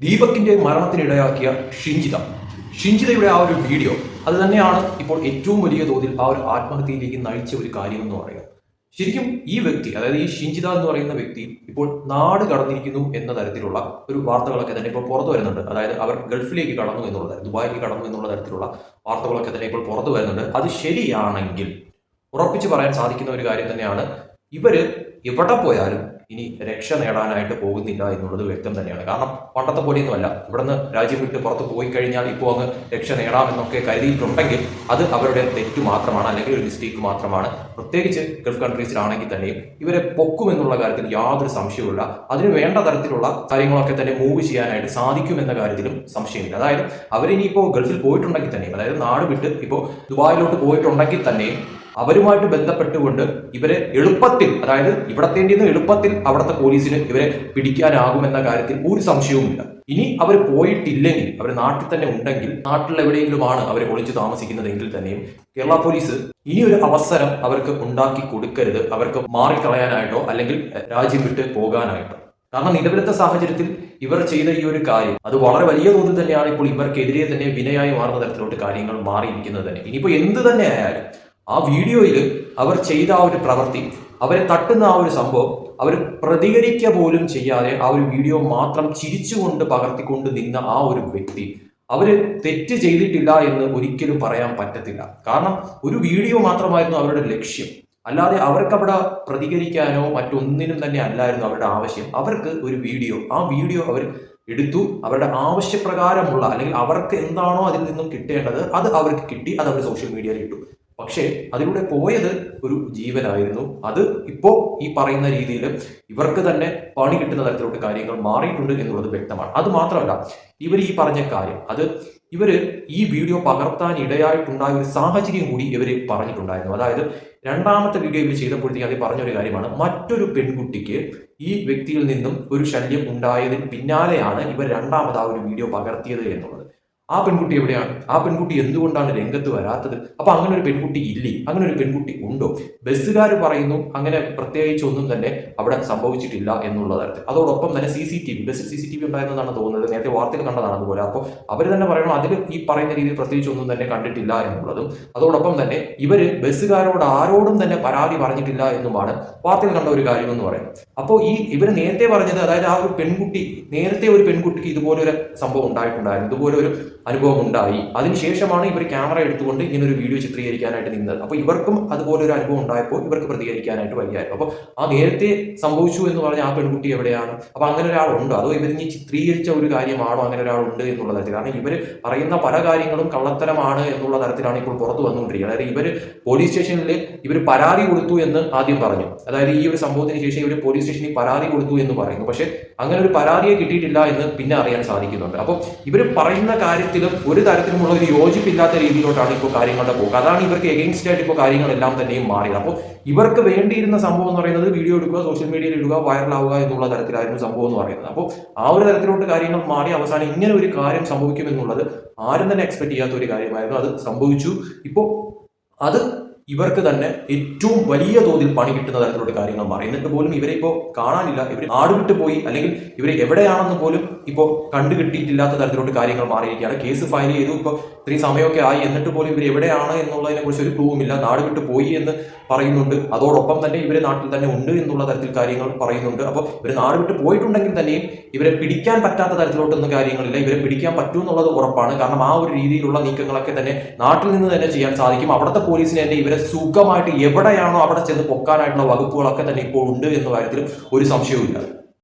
ദീപകിന്റെ മരണത്തിനിടയാക്കിയ ഷിഞ്ചിത. ഷിഞ്ചിതയുടെ ആ ഒരു വീഡിയോ അത് തന്നെയാണ് ഇപ്പോൾ ഏറ്റവും വലിയ തോതിൽ ആ ഒരു ആത്മഹത്യയിലേക്ക് നയിച്ച ഒരു കാര്യം എന്ന് പറയുന്നത്. ശരിക്കും ഈ വ്യക്തി അതായത് ഈ ഷിഞ്ചിത എന്ന് പറയുന്ന വ്യക്തി ഇപ്പോൾ നാട് കടന്നിരിക്കുന്നു എന്ന തരത്തിലുള്ള ഒരു വാർത്തകളൊക്കെ തന്നെ ഇപ്പോൾ പുറത്തു വരുന്നുണ്ട്. അതായത് അവർ ഗൾഫിലേക്ക് കടന്നു എന്നുള്ളത് ദുബായിലേക്ക് കടന്നു എന്നുള്ള തരത്തിലുള്ള വാർത്തകളൊക്കെ തന്നെ ഇപ്പോൾ പുറത്തു വരുന്നുണ്ട്. അത് ശരിയാണെങ്കിൽ ഉറപ്പിച്ച് പറയാൻ സാധിക്കുന്ന ഒരു കാര്യം തന്നെയാണ് ഇവർ എവിടെ പോയാലും ഇനി രക്ഷ നേടാനായിട്ട് പോകുന്നില്ല എന്നുള്ളത് വ്യക്തം തന്നെയാണ്. കാരണം പണ്ടത്തെ പോലെയൊന്നുമല്ല. ഇവിടുന്ന് രാജ്യം വിട്ട് പുറത്ത് പോയി കഴിഞ്ഞാൽ ഇപ്പോൾ അങ്ങ് രക്ഷ നേടാമെന്നൊക്കെ കരുതിയിട്ടുണ്ടെങ്കിൽ അത് അവരുടെ തെറ്റ് മാത്രമാണ് അല്ലെങ്കിൽ ഒരു മിസ്റ്റേക്ക് മാത്രമാണ്. പ്രത്യേകിച്ച് ഗൾഫ് കൺട്രീസിലാണെങ്കിൽ തന്നെയും ഇവരെ പൊക്കുമെന്നുള്ള കാര്യത്തിൽ യാതൊരു സംശയവുമില്ല. അതിന് വേണ്ട തരത്തിലുള്ള കാര്യങ്ങളൊക്കെ തന്നെ മൂവ് ചെയ്യാനായിട്ട് സാധിക്കുമെന്ന കാര്യത്തിലും സംശയമില്ല. അതായത് അവരിനിയിപ്പോൾ ഗൾഫിൽ പോയിട്ടുണ്ടെങ്കിൽ തന്നെയും അതായത് നാട് വിട്ട് ഇപ്പോൾ ദുബായിലോട്ട് പോയിട്ടുണ്ടെങ്കിൽ തന്നെയും അവരുമായിട്ട് ബന്ധപ്പെട്ടുകൊണ്ട് ഇവരെ എളുപ്പത്തിൽ അതായത് ഇവിടത്തേണ്ടിന്ന് എളുപ്പത്തിൽ അവിടുത്തെ പോലീസിന് ഇവരെ പിടിക്കാനാകുമെന്ന കാര്യത്തിൽ ഒരു സംശയവുമില്ല. ഇനി അവർ പോയിട്ടില്ലെങ്കിൽ അവർ നാട്ടിൽ തന്നെ ഉണ്ടെങ്കിൽ നാട്ടിൽ എവിടെയെങ്കിലുമാണ് അവരെ ഒളിച്ചു താമസിക്കുന്നതെങ്കിൽ തന്നെയും കേരള പോലീസ് ഇനി ഒരു അവസരം അവർക്ക് ഉണ്ടാക്കി കൊടുക്കരുത് അവർക്ക് മാറിക്കളയാനായിട്ടോ അല്ലെങ്കിൽ രാജ്യം വിട്ട് പോകാനായിട്ടോ. കാരണം നിലവിലത്തെ സാഹചര്യത്തിൽ ഇവർ ചെയ്ത ഈ ഒരു കാര്യം അത് വളരെ വലിയ തോതിൽ തന്നെയാണ് ഇപ്പോൾ ഇവർക്കെതിരെ തന്നെ വിനയായി മാറുന്ന തരത്തിലോട്ട് കാര്യങ്ങൾ മാറിയിരിക്കുന്നത് തന്നെ. ഇനിയിപ്പോൾ എന്ത് തന്നെ ആയാലും ആ വീഡിയോയിൽ അവർ ചെയ്ത ആ ഒരു പ്രവൃത്തി അവരെ തട്ടുന്ന ആ ഒരു സംഭവം അവർ പ്രതികരിക്കുക പോലും ചെയ്യാതെ ആ ഒരു വീഡിയോ മാത്രം ചിരിച്ചുകൊണ്ട് പകർത്തിക്കൊണ്ട് നിന്ന ആ ഒരു വ്യക്തി. അവർ തെറ്റ് ചെയ്തിട്ടില്ല എന്ന് ഒരിക്കലും പറയാൻ പറ്റത്തില്ല. കാരണം ഒരു വീഡിയോ മാത്രമായിരുന്നു അവരുടെ ലക്ഷ്യം. അല്ലാതെ അവർക്ക് അവിടെ പ്രതികരിക്കാനോ മറ്റൊന്നിനും തന്നെ അല്ലായിരുന്നു അവരുടെ ആവശ്യം. അവർക്ക് ഒരു വീഡിയോ ആ വീഡിയോ അവർ എടുത്തു. അവരുടെ ആവശ്യപ്രകാരമുള്ള അല്ലെങ്കിൽ അവർക്ക് എന്താണോ അതിൽ നിന്നും കിട്ടേണ്ടത് അത് അവർക്ക് കിട്ടി അത് അവർ സോഷ്യൽ മീഡിയയിൽ ഇട്ടു. പക്ഷേ അതിലൂടെ പോയത് ഒരു ജീവനായിരുന്നു. അത് ഇപ്പോൾ ഈ പറയുന്ന രീതിയിൽ ഇവർക്ക് തന്നെ പണി കിട്ടുന്ന തരത്തിലോട്ട് കാര്യങ്ങൾ മാറിയിട്ടുണ്ട് എന്നുള്ളത് വ്യക്തമാണ്. അത് മാത്രമല്ല ഇവർ ഈ പറഞ്ഞ കാര്യം അത് ഇവർ ഈ വീഡിയോ പകർത്താൻ ഇടയായിട്ടുണ്ടായ ഒരു സാഹചര്യം കൂടി ഇവർ പറഞ്ഞിട്ടുണ്ടായിരുന്നു. അതായത് രണ്ടാമത്തെ വീഡിയോ ഇവർ ചെയ്തപ്പോഴത്തേക്ക് അത് പറഞ്ഞൊരു കാര്യമാണ് മറ്റൊരു പെൺകുട്ടിക്ക് ഈ വ്യക്തിയിൽ നിന്നും ഒരു ശല്യം ഉണ്ടായതിന് പിന്നാലെയാണ് ഇവർ രണ്ടാമത് ആ ഒരു വീഡിയോ പകർത്തിയത് എന്നുള്ളത്. ആ പെൺകുട്ടി എവിടെയാണ്? ആ പെൺകുട്ടി എന്തുകൊണ്ടാണ് രംഗത്ത് വരാത്തത്? അപ്പൊ അങ്ങനെ ഒരു പെൺകുട്ടി ഇല്ലേ? അങ്ങനെ ഒരു പെൺകുട്ടി ഉണ്ടോ? ബസ്സുകാർ പറയുന്നു അങ്ങനെ പ്രത്യേകിച്ച് ഒന്നും തന്നെ അവിടെ സംഭവിച്ചിട്ടില്ല എന്നുള്ള തരത്തിൽ അതോടൊപ്പം തന്നെ സി സി ടി വി ബസ്സിൽ സി സി ടി വി ഉണ്ടായിരുന്നതാണ് തോന്നുന്നത്. നേരത്തെ വാർത്തയിൽ കണ്ടതാണ് അതുപോലെ. അപ്പോൾ അവർ തന്നെ പറയണം അതിൽ ഈ പറയുന്ന രീതിയിൽ പ്രത്യേകിച്ച് ഒന്നും തന്നെ കണ്ടിട്ടില്ല എന്നുള്ളതും. അതോടൊപ്പം തന്നെ ഇവർ ബസ്സുകാരോട് ആരോടും തന്നെ പരാതി പറഞ്ഞിട്ടില്ല എന്നുമാണ് വാർത്തയിൽ കണ്ട ഒരു കാര്യം എന്ന് പറയുന്നത്. അപ്പോൾ ഈ ഇവർ നേരത്തെ പറഞ്ഞത് അതായത് ആ ഒരു പെൺകുട്ടി നേരത്തെ ഒരു പെൺകുട്ടിക്ക് ഇതുപോലെ ഒരു സംഭവം ഉണ്ടായിട്ടുണ്ടായിരുന്നു. ഇതുപോലെ ഒരു അനുഭവം ഉണ്ടായി അതിനുശേഷമാണ് ഇവർ ക്യാമറ എടുത്തുകൊണ്ട് ഇങ്ങനെ ഒരു വീഡിയോ ചിത്രീകരിക്കാനായിട്ട് നിന്നത്. അപ്പോൾ ഇവർക്കും അതുപോലെ ഒരു അനുഭവം ഉണ്ടായപ്പോൾ ഇവർക്ക് പ്രതികരിക്കാനായിട്ട് വയ്യായിരുന്നു അപ്പോൾ ആ നേരത്തെ സംഭവിച്ചു എന്ന് പറഞ്ഞ ആ പെൺകുട്ടി എവിടെയാണ്? അപ്പോൾ അങ്ങനെ ഒരാളുണ്ടോ അതോ ഇവർ ഇനി ചിത്രീകരിച്ച ഒരു കാര്യമാണോ അങ്ങനെ ഒരാളുണ്ട് എന്നുള്ള തരത്തിൽ. കാരണം ഇവർ പറയുന്ന പല കാര്യങ്ങളും കള്ളത്തരമാണ് എന്നുള്ള തരത്തിലാണ് ഇപ്പോൾ പുറത്തു വന്നുകൊണ്ടിരിക്കുന്നത്. അതായത് ഇവർ പോലീസ് സ്റ്റേഷനിൽ ഇവർ പരാതി കൊടുത്തു എന്ന് ആദ്യം പറഞ്ഞു. അതായത് ഈ ഒരു സംഭവത്തിന് ശേഷം ഇവർ പോലീസ് സ്റ്റേഷനിൽ പരാതി കൊടുത്തു എന്ന് പറയുന്നു. പക്ഷേ അങ്ങനെ ഒരു പരാതിയെ കിട്ടിയിട്ടില്ല എന്ന് പിന്നെ അറിയാൻ സാധിക്കുന്നുണ്ട്. അപ്പോൾ ഇവർ പറയുന്ന കാര്യത്തിലും ഒരു തരത്തിലുമുള്ള ഒരു യോജിപ്പില്ലാത്ത രീതിയിലോട്ടാണ് ഇപ്പോൾ കാര്യങ്ങളുടെ പോക്ക്. അതാണ് ഇവർക്ക് എഗെയിൻസ്റ്റ് ആയിട്ട് ഇപ്പോൾ കാര്യങ്ങളെല്ലാം തന്നെയും മാറിയത്. അപ്പോൾ ഇവർക്ക് വേണ്ടിയിരുന്ന സംഭവം എന്ന് പറയുന്നത് വീഡിയോ എടുക്കുക സോഷ്യൽ മീഡിയയിൽ ഇടുക വൈറലാവുക എന്നുള്ള തരത്തിലായിരുന്നു സംഭവം എന്ന് പറയുന്നത്. അപ്പോൾ ആ ഒരു തരത്തിലോട്ട് കാര്യങ്ങൾ മാറി അവസാനം ഇങ്ങനെ ഒരു കാര്യം സംഭവിക്കുമെന്നുള്ളത് ആരും തന്നെ എക്സ്പെക്ട് ചെയ്യാത്ത ഒരു കാര്യമായിരുന്നു. അത് സംഭവിച്ചു. ഇപ്പോൾ അത് ഇവർക്ക് തന്നെ ഏറ്റവും വലിയ തോതിൽ പണി കിട്ടുന്ന തരത്തിലുള്ള കാര്യങ്ങൾ മാറി. എന്നിട്ട് പോലും ഇവരെ ഇപ്പോൾ കാണാനില്ല. ഇവർ ആടുവിട്ട് പോയി അല്ലെങ്കിൽ ഇവർ എവിടെയാണെന്ന് പോലും ഇപ്പോൾ കണ്ടുകിട്ടിയിട്ടില്ലാത്ത തരത്തിലുള്ള കാര്യങ്ങൾ മാറിയിരിക്കുകയാണ്. കേസ് ഫയൽ ചെയ്തു. ഇപ്പോൾ ഇത്രയും സമയമൊക്കെ ആയി. എന്നിട്ട് പോലും ഇവർ എവിടെയാണ് എന്നുള്ളതിനെ കുറിച്ച് ഒരു ക്ലൂവുമില്ല നാട് വിട്ട് പോയി എന്ന് പറയുന്നുണ്ട്. അതോടൊപ്പം തന്നെ ഇവരെ നാട്ടിൽ തന്നെ ഉണ്ട് എന്നുള്ള തരത്തിൽ കാര്യങ്ങൾ പറയുന്നുണ്ട്. അപ്പോൾ ഇവർ നാട് വിട്ട് പോയിട്ടുണ്ടെങ്കിൽ തന്നെയും ഇവരെ പിടിക്കാൻ പറ്റാത്ത തരത്തിലോട്ടൊന്നും കാര്യങ്ങളില്ല. ഇവരെ പിടിക്കാൻ പറ്റൂ എന്നുള്ളത് ഉറപ്പാണ്. കാരണം ആ ഒരു രീതിയിലുള്ള നീക്കങ്ങളൊക്കെ തന്നെ നാട്ടിൽ നിന്ന് തന്നെ ചെയ്യാൻ സാധിക്കും. അവിടുത്തെ പോലീസിനെ തന്നെ ഇവരെ സുഖമായിട്ട് എവിടെയാണോ അവിടെ ചെന്ന് പൊക്കാനായിട്ടുള്ള വകുപ്പുകളൊക്കെ തന്നെ ഇപ്പോൾ ഉണ്ട് എന്ന കാര്യത്തിൽ ഒരു സംശയവുമില്ല.